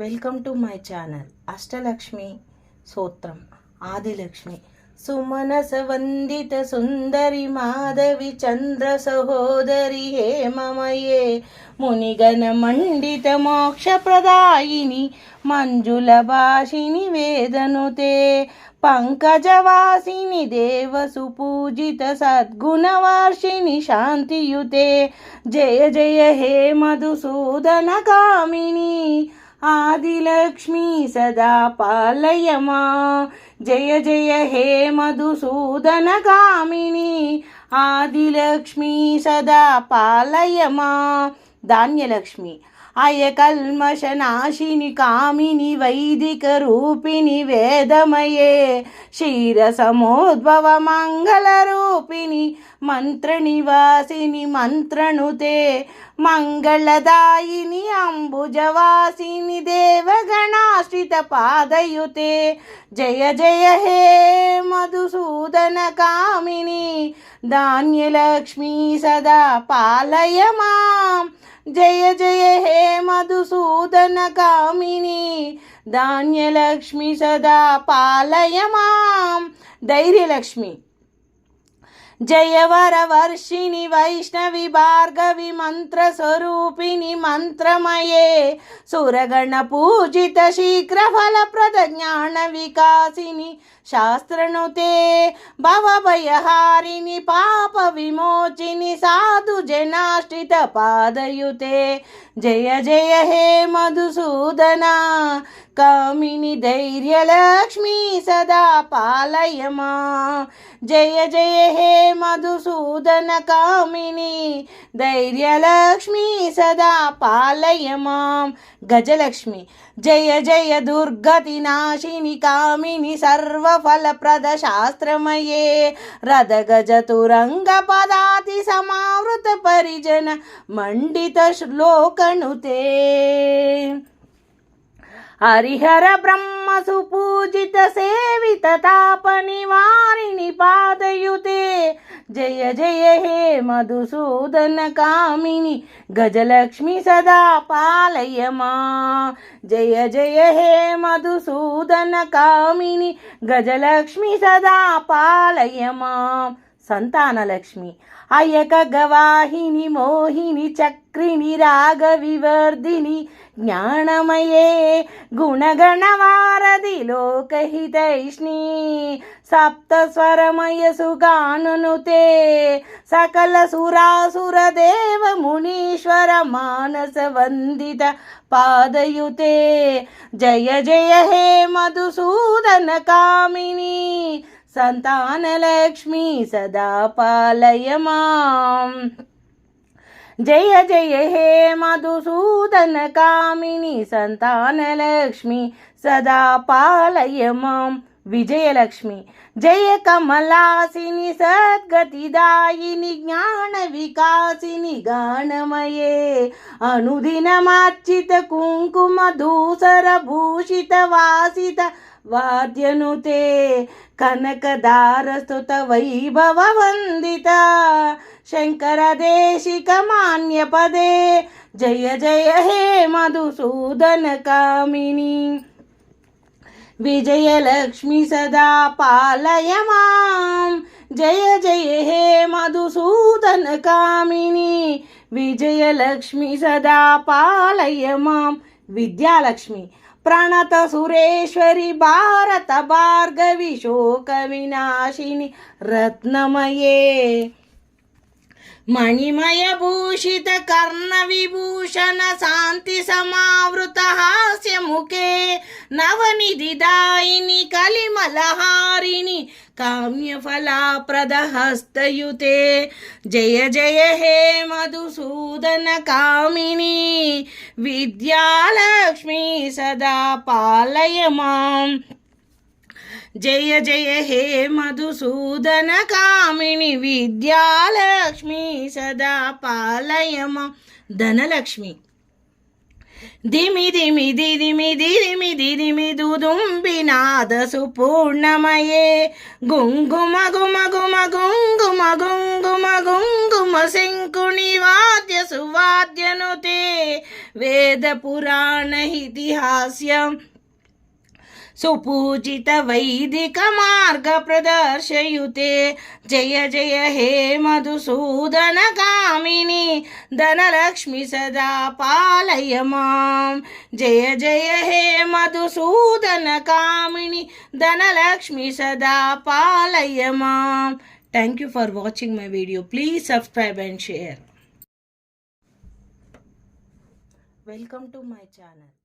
Welcome to my channel Ashtalakshmi సూత్రం ఆదిలక్ష్మి. సుమనస వందిత సుందరి మాధవి చంద్ర సహోదరి హేమమయే మునిగణ మండిత మోక్ష ప్రదాయిని మంజుల భాషిని వేదనుతే పంకజవాసిని దేవ సుపూజిత సద్గుణవార్షిణి శాంతియుతే జయ జయ హే మధుసూదన కామిని. ఆదిలక్ష్మి సదా పాలయమా. జయ జయ హే మధుసూదన కామిని. ఆదిలక్ష్మి సదా పాలయమా. ధాన్యలక్ష్మి. అయ కల్మష నాశిని కామిని వైదిక రూపిణి వేదమయే. క్షీరసమోద్భవ మంగళ రూపిణి మంత్రనివాసిని మంత్రణుతే మంగళదాయిని అంబుజవాసిని దేవగ పాదయుతే. జయ జయ హే మధుసూదన కామిని. ధాన్యలక్ష్మి సదా పాలయ మాం. జయ జయ హే మధుసూదన కామిని. ధాన్యలక్ష్మి సదా పాలయ మాం. ధైర్యలక్ష్మి. జయవర వర్షిణి వైష్ణవి భార్గవి మంత్ర స్వరూపిణి మంత్రమయే. సురగణ పూజిత శీఘ్ర ఫలప్రద జ్ఞాన వికాసిని శాస్త్రనుతే భవభయహారిణి పాప విమోచిని సాధు జనాశ్రిత పాదయుతే. జయ జయ హే మధుసూదన కామిని ధైర్యలక్ష్మి సదా పాలయమా. జయ జయ హే మధుసూదన కామిని ధైర్యలక్ష్మి సదా పాలయమాం. గజలక్ష్మి జయ జయ దుర్గతి నాశిని కామిని సర్వఫలప్రద శాస్త్రమయే రథ గజతురంగ పదాతి సమావృత పరిజన మండిత శ్లోకనుతే. హరిహర బ్రహ్మ సుపూజిత సేవిత తాప నివారిణి పాదయుతే జయ జయ హే మధుసూదన కామిని గజలక్ష్మి సదా పాలయమా జయ జయ హే మధుసూదన కామిని గజలక్ష్మి సదా పాలయమా సంతానలక్ష్మి. అయక గవాహిని మోహిని చక్రిని రాగ వివర్ధిని జ్ఞానమయే గుణగణవారధి లోకహితైష్ణి. సప్తస్వరమయ సుగానునుతే సకల సురాసుర దేవ మునీశ్వర మానస వందిత పాదయుతే. జయ జయ హే మధుసూదన కామిని. సంతానలక్ష్మి సదా పాలయ మాం జయ జయ హే మధుసూదన కామిని సంతానలక్ష్మి సదా పాలయ మాం విజయలక్ష్మి జయ కమలాసిని సద్గతిదాయిని జ్ఞాన వికాసిని గానమయే అనుదినమార్చిత కుంకుమ దూసర భూషిత వాసిత వాద్యనుతే కనకదారస్తుత వైభవ వందిత శంకర దేశిక మాన్య పదే జయ జయ హే మధుసూదన కామిని విజయలక్ష్మి సదా పాలయ ప్రణత సురేశ్వరి భారత భార్గవి శోక వినాశిని రత్నమయే. మణిమయ భూషిత కర్ణ విభూషణ శాంతి సమావృత హాస్యముఖే. నవనిధిదాయిని కలిమలహారిణి కామ్యఫలాప్రద హస్తయుతే జయ జయ హే మధుసూదన కామిని విద్యాలక్ష్మి సదా పాలయ మాం జయ జయ హే మధుసూదన కామిని విద్యాలక్ష్మి సదా పాలయమ ధనలక్ష్మి దిమి దిమి దిదిమి దిదిమి దిదిమి దుదుంబినాద సుపూర్ణమయే. గుంగుమ గుమ గుమ గుంగుమ గుంగుమ గుంగుమ శంకుని వాద్య సువాద్యనుతే వేద పురాణ ఇతిహాస్యం సుపూజిత వైదిక మార్గ ప్రదర్శయుతే. జయ జయ హే మధుసూదన కామిని ధనలక్ష్మి సదా పాలయ మాం జయ జయ హే మధుసూదన కామిని ధనలక్ష్మి సదా పాలయ మాం thank you for watching my video please subscribe and share welcome to my channel